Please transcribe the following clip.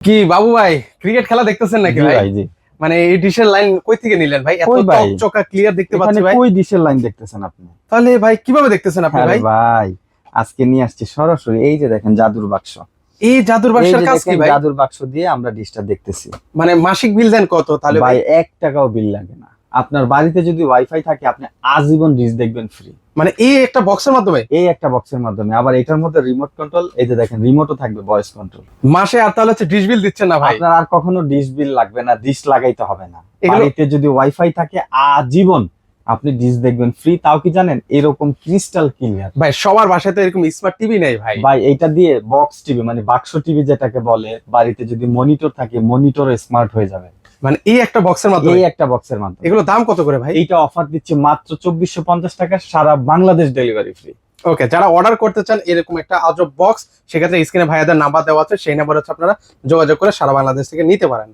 কি বাবু ভাই ক্রিকেট খেলা দেখতেছেন নাকি ভাই? মানে এই ডিশের লাইন কই থেকে নিলেন ভাই? এত চকচকা ক্লিয়ার দেখতে পাচ্ছি ভাই। কই ডিশের লাইন দেখতেছেন আপনি? তাহলে ভাই কীভাবে দেখতেছেন আপনি ভাই? ভাই আজকে নিয়ে আসছি সরাসরি এই যে দেখেন জাদুর বাক্স। এই জাদুর বাক্সের কাজ কি ভাই? জাদুর বাক্স দিয়ে আমরা ডিশটা দেখতেছি। মানে মাসিক বিল দেন কত তাহলে ভাই ভাই? এক টাকাও বিল লাগে না। আপনার বাড়িতে যদি ওয়াইফাই থাকে আপনি আজীবন ডিশ দেখবেন ফ্রি মানে এই একটা বক্সের মাধ্যমে? এই একটা বক্সের মাধ্যমে। আবার এটার মধ্যে রিমোট কন্ট্রোল এই যে দেখেন রিমোটও থাকবে ভয়েস কন্ট্রোল মাসে আর তাহলে হচ্ছে ডিশ বিল দিচ্ছেন না ভাই? আপনার আর কখনো ডিশ বিল লাগবে না ডিশ লাগাইতে হবে না। বাড়িতে যদি ওয়াইফাই থাকে আজীবন আপনি ডিস দেখবেন ফ্রি তাও কি জানেন? এরকম ক্রিস্টাল ক্লিয়ার ভাই সবার বাসায় তো এরকম স্মার্ট টিভি নেই ভাই। ভাই এটা দিয়ে বক্স টিভি মানে বাক্স টিভি যেটাকে বলে বাড়িতে যদি মনিটর থাকে মনিটর স্মার্ট হয়ে যাবে। মানে এই একটা বক্সের মাধ্যমে? এই একটা বক্সের মাধ্যমে। এগুলো দাম কত করে ভাই? এইটা অফার দিচ্ছে মাত্র চব্বিশশো পঞ্চাশ টাকা সারা বাংলাদেশ ডেলিভারি ফ্রি ওকে যারা অর্ডার করতে চান এরকম একটা আজব বক্স সেক্ষেত্রে স্ক্রিনে ভাইয়াদের নাম্বার দেওয়া আছে সেই নাম্বার হচ্ছে আপনারা যোগাযোগ করে সারা বাংলাদেশ থেকে নিতে পারেন।